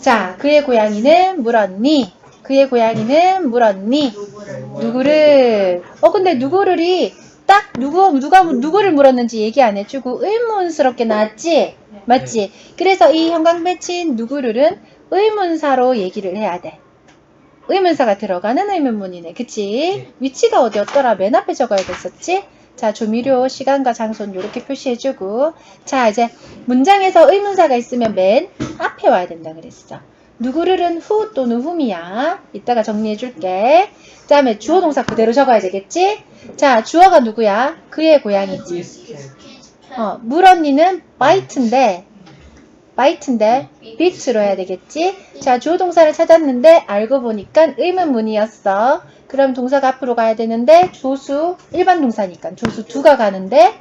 자, 그의 고양이는 물었니? 그의 고양이는 물었니? 누구를? 어, 근데 누구를이 딱 누구, 누가, 누구를 물었는지 얘기 안 해주고 의문스럽게 나왔지? 맞지? 그래서 이 형광 배치인 누구를은 의문사로 얘기를 해야 돼. 의문사가 들어가는 의문문이네. 그치? 네. 위치가 어디였더라? 맨 앞에 적어야 됐었지? 자, 조미료, 시간과 장소는 이렇게 표시해주고. 자, 이제 문장에서 의문사가 있으면 맨 앞에 와야 된다 그랬어. 누구를은 후 또는 whom이야. 이따가 정리해줄게. 그 다음에 주어 동사 그대로 적어야 되겠지? 자, 주어가 누구야? 그의 고양이지. 어, 물 언니는 bite인데, bite인데, beat로 해야 되겠지? 자, 주어 동사를 찾았는데, 알고 보니까 의문문이었어. 그럼 동사가 앞으로 가야 되는데, 조수, 일반 동사니까 조수 두가 가는데,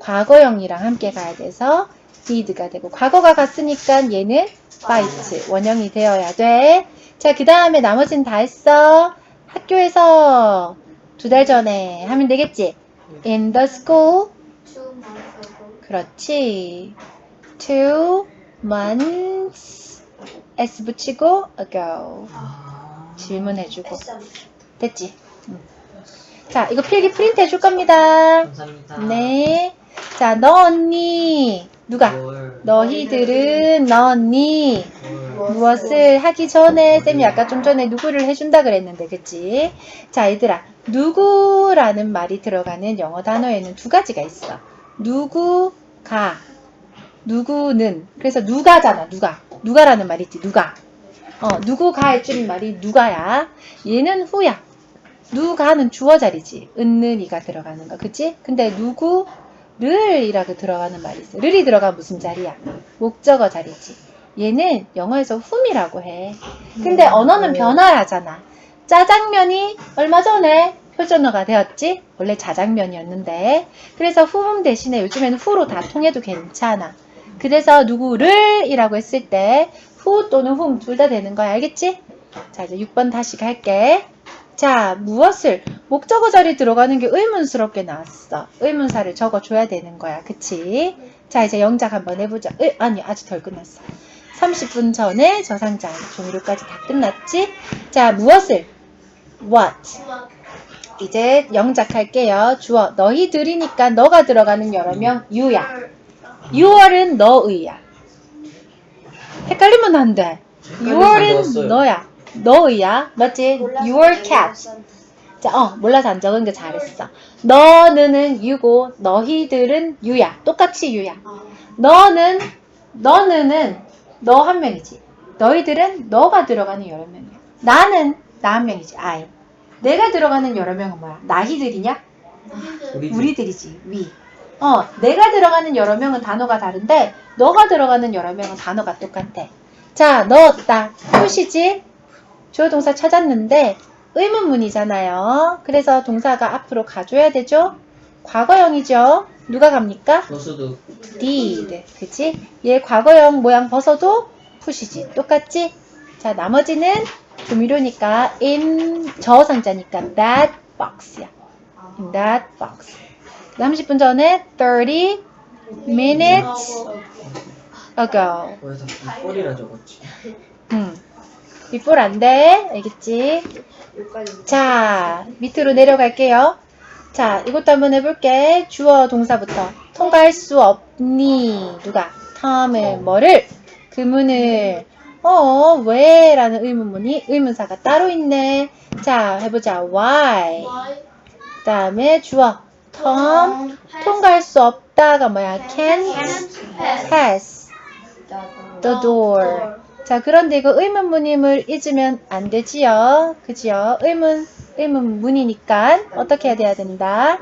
과거형이랑 함께 가야 돼서, did가 되고, 과거가 갔으니까 얘는 bite, 원형이 되어야 돼. 자, 그 다음에 나머지는 다 했어. 학교에서 두 달 전에 하면 되겠지? In the school, 그렇지. Two months s 붙이고 ago 질문해주고 됐지? 응. 자 이거 필기 프린트 해줄 겁니다. 감사합니다. 네. 자 너 언니 누가? 뭘, 너희들은 너 언니 뭘, 무엇을 하기 전에 쌤이 아까 좀 전에 누구를 해준다 그랬는데 그치? 자 얘들아 누구라는 말이 들어가는 영어 단어에는 두 가지가 있어 누구가 누구는 그래서 누가잖아 누가 누가라는 말이 있지 누가 어 누구가의 줄임말이 누가야 얘는 후야 누가는 주어 자리지 은는 이가 들어가는 거 그치? 근데 누구 를 이라고 들어가는 말이 있어 를이 들어가 무슨 자리야? 목적어 자리지 얘는 영어에서 whom이라고 해. 근데 언어는 변화하잖아. 짜장면이 얼마 전에 표준어가 되었지? 원래 자장면이었는데. 그래서 whom 대신에 요즘에는 who로 다 통해도 괜찮아. 그래서 누구를 이라고 했을 때 who 또는 whom 둘 다 되는 거야. 알겠지? 자, 이제 6번 다시 갈게. 자, 무엇을 목적어 자리 들어가는 게 의문스럽게 나왔어. 의문사를 적어줘야 되는 거야. 그치? 자, 이제 영작 한번 해보자. 의, 아니, 아직 덜 끝났어. 30분 전에 저 상자 종료까지 다 끝났지? 자, 무엇을? What? 이제 영작할게요. 주어. 너희들이니까 너가 들어가는 여러 명, you야. you는 너의야. 헷갈리면 안 돼. 넣었어요. 너야. 너의야. 맞지? your cat. 자, 어, 몰라서 안 적은 게 잘했어. 너는 you고, 너희들은 you야. 똑같이 you야. 너는, 너는은 너 한 명이지. 너희들은 너가 들어가는 여러 명이야. 나는 나 한 명이지. I. 내가 들어가는 여러 명은 뭐야? 나희들이냐? 우리들. 우리들이지. 위. 어, 내가 들어가는 여러 명은 단어가 다른데 너가 들어가는 여러 명은 단어가 똑같아. 자, 넣었다. 표시지? 주어 동사 찾았는데 의문문이잖아요. 그래서 동사가 앞으로 가줘야 되죠? 과거형이죠. 누가 갑니까? 조수도 did. 그치? 얘 과거형 모양 벗어도 푸시지. 똑같지? 자, 나머지는 조미료니까 in 저 상자니까 that box야. in that box. 30분 전에 30 minutes ago. 거기서 꼴이라 적었지. 음. 빗볼 안 돼. 알겠지? 자, 밑으로 내려갈게요. 자, 이것도 한번 해볼게. 주어 동사부터. 통과할 수 없니? 누가? 텀을 뭐를? 그 문을 어, 왜? 라는 의문문이 의문사가 따로 있네. 자, 해보자. why. 그 다음에 주어. 텀. 통과할 수 없다가 뭐야? can't pass the door. 자, 그런데 이거 의문문임을 잊으면 안 되지요. 그지요? 의문, 의문문이니까 어떻게 해야 된다?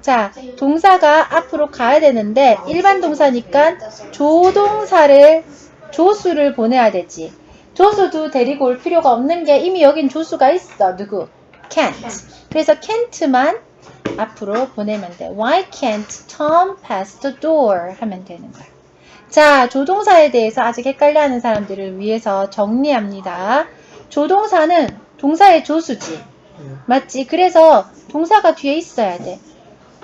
자, 동사가 앞으로 가야 되는데 일반 동사니까 조동사를 조수를 보내야 되지. 조수도 데리고 올 필요가 없는 게 이미 여긴 조수가 있어. 누구? can't. 그래서 can't만 앞으로 보내면 돼. Why can't Tom pass the door? 하면 되는 거야. 자, 조동사에 대해서 아직 헷갈려하는 사람들을 위해서 정리합니다. 조동사는 동사의 조수지. 맞지? 그래서 동사가 뒤에 있어야 돼.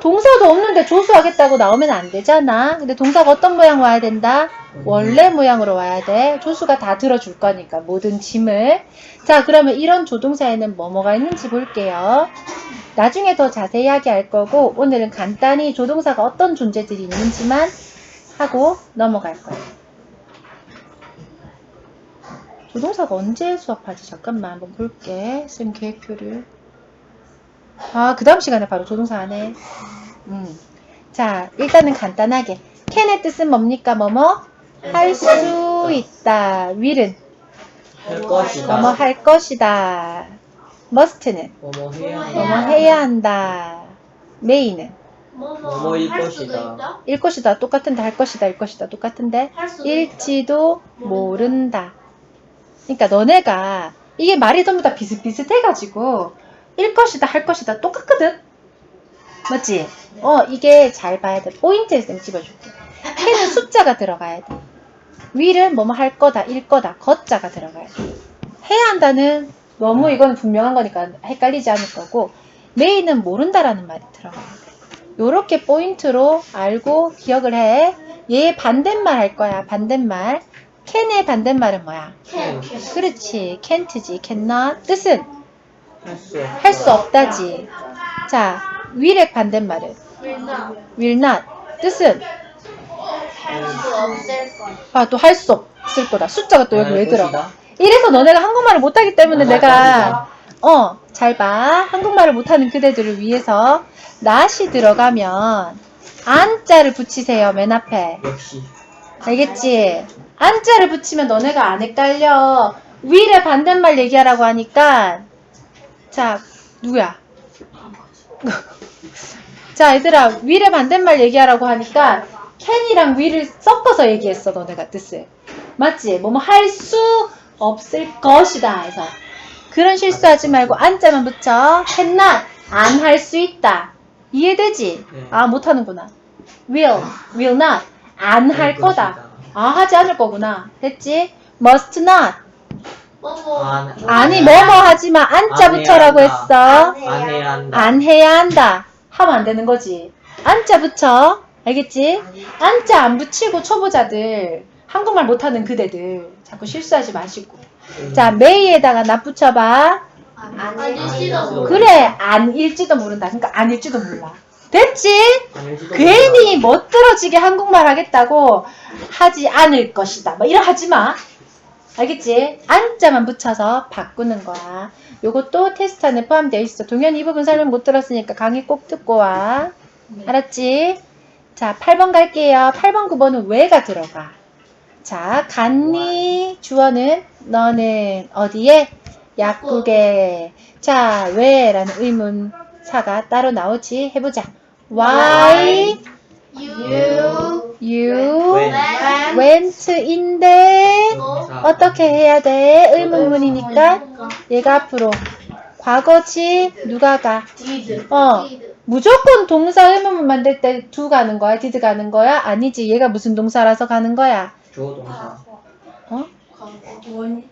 동사도 없는데 조수하겠다고 나오면 안 되잖아. 근데 동사가 어떤 모양 와야 된다? 원래 모양으로 와야 돼. 조수가 다 들어줄 거니까 모든 짐을. 자, 그러면 이런 조동사에는 뭐뭐가 있는지 볼게요. 나중에 더 자세하게 할 거고 오늘은 간단히 조동사가 어떤 존재들이 있는지만 하고 넘어갈 거예요. 조동사가 언제 수업하지? 잠깐만 한번 볼게. 쌤 계획표를. 아, 그 다음 시간에 바로 조동사 하네. 음. 자, 일단은 간단하게. can의 뜻은 뭡니까? 뭐뭐? 할 수 있다. will은 할 것이다. 뭐뭐 할 것이다. must는 뭐뭐 해야 한다. 해야 한다. may는 뭐뭐일 할 수도 것이다. 있다? 일 것이다. 똑같은데 할 것이다. 일 것이다. 똑같은데 할 수도 있다. 일지도 모른다. 그러니까 너네가 이게 말이 전부 다 비슷비슷해가지고 일 것이다 할 것이다 똑같거든. 맞지? 어 이게 잘 봐야 돼. 포인트에 쌤 집어줄게. 해는 숫자가 들어가야 돼. 위를 뭐뭐 할 거다, 일 거다, 거자가 들어가야 돼. 해야 한다는 너무 이건 분명한 거니까 헷갈리지 않을 거고 메인은 모른다라는 말이 들어가야 돼. 요렇게 포인트로 알고 기억을 해. 얘 반대말 할 거야. 반대말. can의 반대말은 뭐야? 캔. 그렇지. can't지. cannot. 뜻은 할수 할수 없다지. 자, will의 반대말은 will not. 뜻은. 아, 또 할 수 없을 거다. 숫자가 또 여기 할왜 들어? 것이다. 이래서 너네가 한국말을 못하기 때문에 할 내가 어, 잘 봐. 한국말을 못하는 그대들을 위해서 not이 들어가면 안자를 붙이세요. 맨 앞에. 역시 알겠지? 안자를 붙이면 너네가 안 헷갈려. will의 반대말 얘기하라고 하니까 자, 누구야? 자, 얘들아, will의 반대말 얘기하라고 하니까 can이랑 will을 섞어서 얘기했어, 너네가 뜻을. 맞지? 뭐뭐 할 수 없을 것이다 해서. 그런 실수하지 말고 안자만 붙여. cannot, 안할 수 있다. 이해되지? 네. 아, 못하는구나. will, will not, 안 할 거다. 아, 하지 않을 거구나. 됐지? must not. 뭐뭐. 안- 아니, 뭐뭐 하지 마. 안자 안 해야 붙여라고 한다. 했어. 안 해야 한다. 안 해야 한다. 하면 안 되는 거지. 안자 붙여. 알겠지? 안자 안 붙이고 초보자들, 한국말 못하는 그대들, 자꾸 실수하지 마시고. 음. 자, 메이에다가 나 붙여봐. 아닐지도 모르. 그래, 안일지도 모른다. 그러니까 아닐지도 몰라. 됐지? 괜히 몰라. 멋들어지게 한국말 하겠다고 하지 않을 것이다. 뭐 이런 하지 마. 알겠지? 안자만 붙여서 바꾸는 거야. 요것도 테스트 안에 포함되어 있어. 동현 이 부분 설명 못 들었으니까 강의 꼭 듣고 와. 알았지? 자, 8번 갈게요. 8번, 9번은 왜가 들어가. 자, 갔니? 주어는 너는 어디에? 약국에. 자, 왜 라는 의문사가 따로 나오지? 해보자. Why You. you 왜? went인데. 어떻게 해야 돼? 의문문이니까 얘가 앞으로 과거지 누가 가? Did. 어 무조건 동사 의문문 만들 때 do 가는 거야? did 가는 거야? 아니지 얘가 무슨 동사라서 가는 거야? 주어 동사. 어? 원.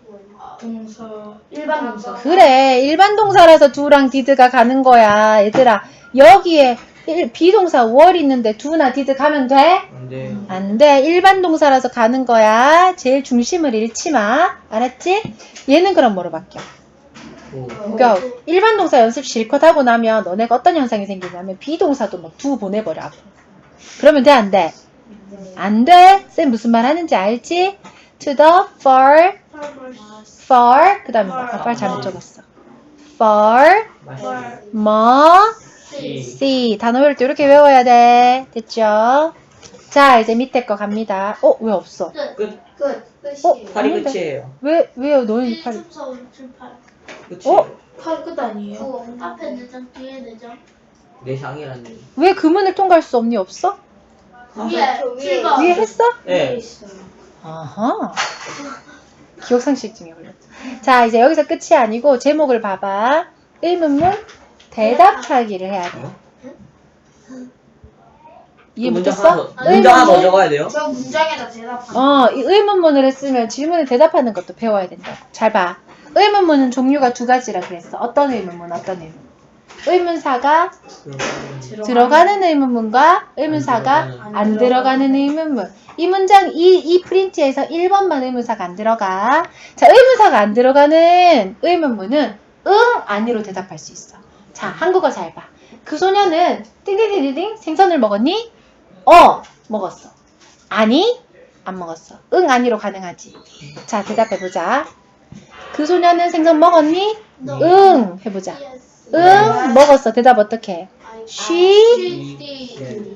동사. 일반 동사. 그래 일반 동사라서 do랑 did가 가는 거야 얘들아 여기에 일- 비동사 were 있는데 do나 did 가면 돼? 근데 안 돼. 일반 동사라서 가는 거야. 제일 중심을 잃지 마. 알았지? 얘는 그럼 뭐로 바뀌어? 뭐 그러니까 일반 동사 연습 실컷 하고 나면 너네가 어떤 현상이 생기냐면 비동사도 막 두 보내버려. 그러면 돼? 안 돼? 안 돼? 쌤 무슨 말 하는지 알지? To the far, far. 그 다음에 뭐? 아, far 잘못 적었어. far, more, 시 see. 단어 외울 때 이렇게 외워야 돼. 됐죠? 자, 이제 밑에 거 갑니다. 어, 왜 없어? 끝. 끝. 끝. 어? 끝이에요. 팔이 아닌데. 끝이에요. 왜, 왜요? 너희 팔. 1, 3, 4, 5, 6, 7, 8. 끝이에요. 어? 팔끝 아니에요? 앞에 내장, 뒤에 내장. 내 장이라니. 왜 그문을 통과할 수 없니? 없어? 위에, 7번. 위에 했어? 네. 아하. 기억상실증에 걸렸어. 자, 이제 여기서 끝이 아니고 제목을 봐봐. 의문문 대답하기를 해야 돼. 이해 문장 못했어? 더, 문장 하나 더 적어야 돼요? 저 문장에다 대답하는 어, 이 의문문을 했으면 질문에 대답하는 것도 배워야 된다. 잘 봐. 의문문은 종류가 두 가지라 그랬어. 어떤 의문문, 어떤 의문문. 의문사가 들어가는 들어가는 의문문과 의문사가 들어가는. 안 들어가는 의문문. 이 문장, 이, 이 프린트에서 1번만 의문사가 안 들어가. 자, 의문사가 안 들어가는 의문문은 응, 아니로 대답할 수 있어. 자, 한국어 잘 봐. 그 소녀는 띵띵띵띵 생선을 먹었니? 어, 먹었어. 아니? 안 먹었어. 응, 아니로 가능하지. 자, 대답해보자. 그 소녀는 생선 먹었니? 응, 해보자. 응, 먹었어. 대답 어떻게? She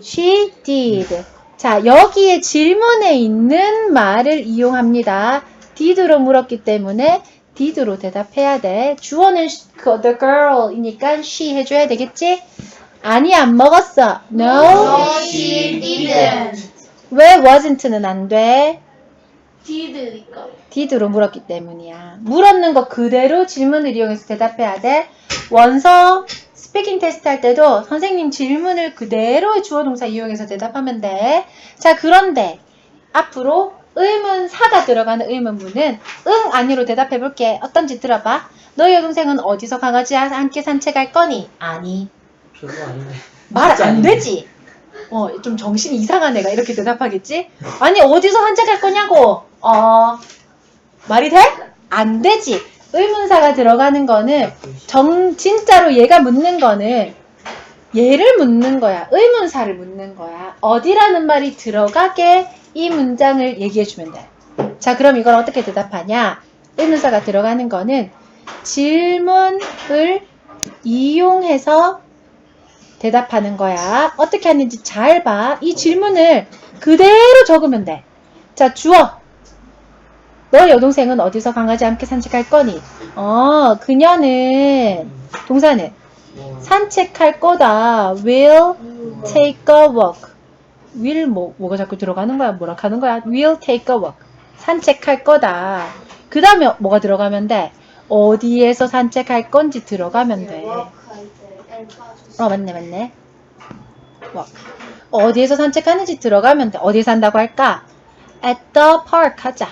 she did. 자, 여기에 질문에 있는 말을 이용합니다. did로 물었기 때문에 did로 대답해야 돼. 주어는 그 the girl이니까 she 해줘야 되겠지? 아니, 안 먹었어. No. she didn't 왜 wasn't는 안 돼? Did니까 did로 물었기 때문이야. 물었는 거 그대로 질문을 이용해서 대답해야 돼. 원서 스피킹 테스트 할 때도 선생님 질문을 그대로 주어 동사 이용해서 대답하면 돼. 자, 그런데 앞으로 의문사가 들어가는 의문문은 응, 아니로 대답해 볼게. 어떤지 들어봐. 너희 여동생은 어디서 강아지와 함께 산책할 거니? 아니. 별거 아닌데. 말 안. 되지. 어, 좀 정신이 이상한 애가 이렇게 대답하겠지? 아니, 어디서 산책할 거냐고? 어, 말이 돼? 안 되지. 의문사가 들어가는 거는 정, 진짜로 얘가 묻는 거는 얘를 묻는 거야. 의문사를 묻는 거야. 어디라는 말이 들어가게 이 문장을 얘기해주면 돼. 자, 그럼 이걸 어떻게 대답하냐? 의문사가 들어가는 거는 질문을 이용해서 대답하는 거야. 어떻게 하는지 잘 봐. 이 질문을 그대로 적으면 돼. 자, 주어. 너 여동생은 어디서 강아지 함께 산책할 거니? 어, 그녀는 동사는 뭐, 산책할 거다. will take a walk. will 뭐 뭐가 자꾸 들어가는 거야? 뭐라 하는 거야? will take a walk. 산책할 거다. 그 다음에 뭐가 들어가면 돼? 어디에서 산책할 건지 들어가면 돼. 어, 맞네, 맞네. walk. 어디에서 산책하는지 들어가면 돼. 어디에 산다고 할까? at the park 하자.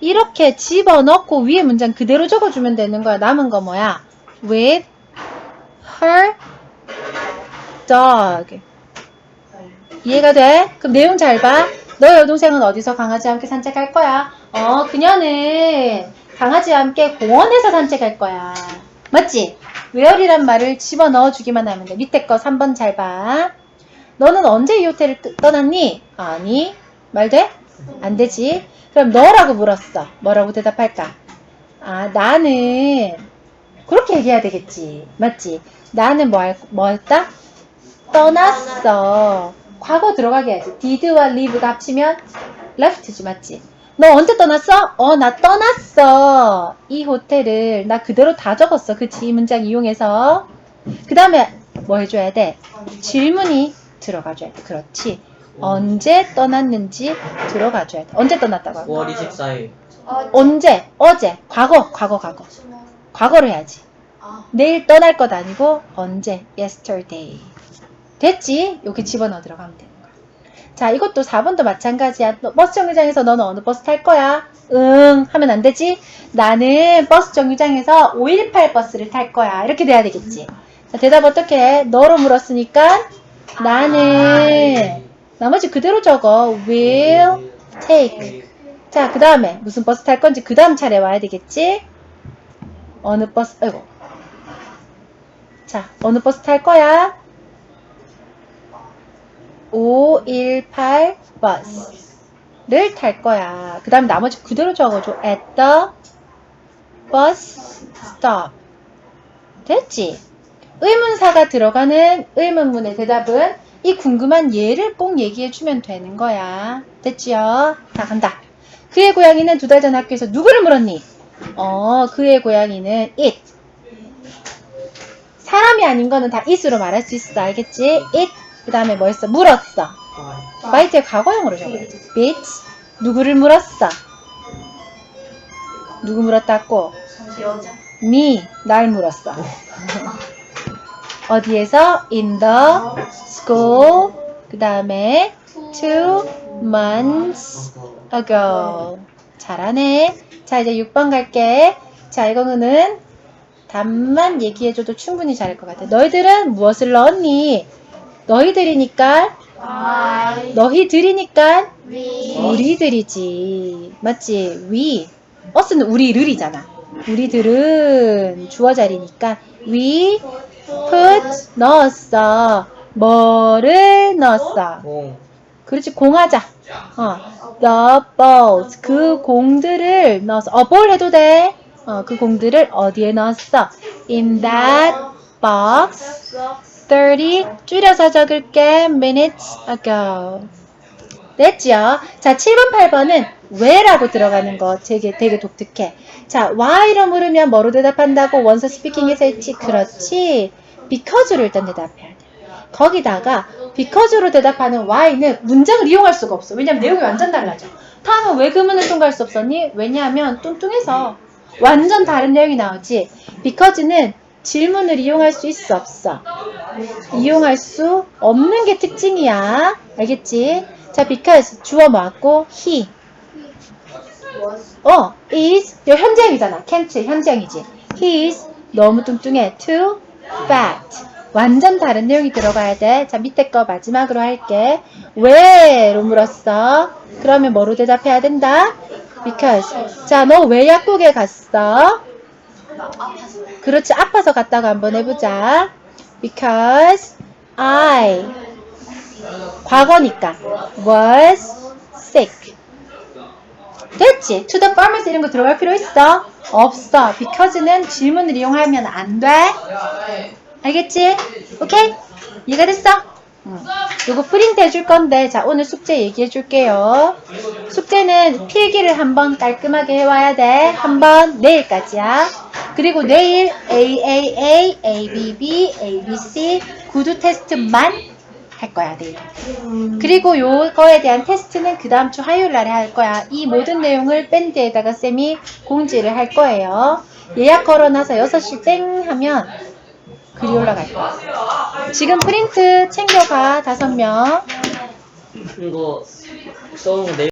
이렇게 집어넣고 위에 문장 그대로 적어주면 되는 거야. 남은 거 뭐야? with her dog. 이해가 돼? 그럼 내용 잘 봐. 너 여동생은 어디서 강아지와 함께 산책할 거야? 어, 그녀는 강아지와 함께 공원에서 산책할 거야. 맞지? Where이란 말을 집어 넣어 주기만 하면 돼. 밑에 거 3번 잘 봐. 너는 언제 이 호텔을 뜨- 떠났니? 아니. 말 돼? 안 되지. 그럼 너라고 물었어. 뭐라고 대답할까? 아, 나는 그렇게 얘기해야 되겠지. 맞지? 나는 뭐, 할, 뭐 했다? 떠났어. 과거 들어가게 해야지. did와 leave가 합치면 left지, 맞지? 너 언제 떠났어? 어, 나 떠났어. 이 호텔을 나 그대로 다 적었어. 그치? 이 문장 이용해서. 그 다음에 뭐 해줘야 돼? 질문이 들어가줘야 돼. 그렇지. 언제 떠났는지 들어가줘야 돼. 언제 떠났다고 하고? 5월 24일. 언제? 어제. 과거, 과거, 과거. 과거로 해야지. 내일 떠날 것 아니고 언제? yesterday. 됐지? 여기 집어넣어 들어가면 거야. 자, 이것도 4번도 마찬가지야. 너 버스 정류장에서 너는 어느 버스 탈 거야? 응, 하면 안 되지? 나는 버스 정류장에서 518 버스를 탈 거야. 이렇게 돼야 되겠지. 자, 대답 어떻게 해? 너로 물었으니까 나는 나머지 그대로 적어. will take. 자, 그 다음에 무슨 버스 탈 건지 그 다음 차례 와야 되겠지? 어느 버스, 아이고. 자, 어느 버스 탈 거야? 518 버스를 탈 거야. 그 다음 나머지 그대로 적어줘. at the bus stop. 됐지? 의문사가 들어가는 의문문의 대답은 이 궁금한 예를 꼭 얘기해주면 되는 거야. 됐지요? 자, 간다. 그의 고양이는 두 달 전 학교에서 누구를 물었니? 어, 그의 고양이는 it. 사람이 아닌 거는 다 it으로 말할 수 있어. 알겠지? it. 그 다음에 뭐 했어? 물었어. 마이트의 과거형으로 적어야지. bit. 누구를 물었어? 누구 물었다고? 여자 me. 날 물었어. 어디에서? in the school. 그 다음에 two months ago. 잘하네. 자, 이제 6번 갈게. 자, 이거는 답만 얘기해줘도 충분히 잘할 것 같아. 너희들은 무엇을 넣었니? 너희들이니까 너희들이니까 우리들이지. 맞지? we. us는 우리를이잖아. 우리들은 주어 자리니까 we put 넣었어. 뭐를 넣었어? 공. 그렇지 공하자. 어. The balls 그 공들을 넣었어. 어, 볼 해도 돼. 어, 그 공들을 어디에 넣었어? In that box 30 줄여서 적을게 minutes ago. 됐죠? 자, 7번, 8번은 왜라고 들어가는 거 되게, 되게 독특해. 자, why로 물으면 뭐로 대답한다고 원서 스피킹에서 했지? 그렇지. because로 일단 대답해야 돼. 거기다가 because로 대답하는 why는 문장을 이용할 수가 없어. 왜냐면 내용이 완전 달라져. 다음은 왜 그문을 통과할 수 없었니? 왜냐하면 뚱뚱해서 완전 다른 내용이 나오지. because는 질문을 이용할 수 있어 없어? 이용할 수 없는 게 특징이야. 알겠지? 자, because 주어 뭐고 he. 어, is 요 현재형이잖아. can't 현재형이지. he is 너무 뚱뚱해. too fat. 완전 다른 내용이 들어가야 돼. 자, 밑에 거 마지막으로 할게. 왜로 물었어? 그러면 뭐로 대답해야 된다? because. 자, 너 왜 약국에 갔어? 그렇지. 아파서 갔다고 한번 해보자. Because I 과거니까 was sick. 됐지? To the farmers 이런 거 들어갈 필요 있어? 없어. Because는 질문을 이용하면 안 돼. 알겠지? 오케이? 이해가 됐어? 응. 요거 프린트 해줄 건데, 자, 오늘 숙제 얘기해 줄게요. 숙제는 필기를 한번 깔끔하게 해와야 돼. 한번 내일까지야. 그리고 내일 AAA, ABB, ABC 구두 테스트만 할 거야, 내일. 그리고 요거에 대한 테스트는 그 다음 주 화요일 날에 할 거야. 이 모든 내용을 밴드에다가 쌤이 공지를 할 거예요. 예약 걸어놔서 6시 땡 하면 글이 올라갈 거야. 지금 프린트 챙겨가, 다섯 명. 이거 써온 거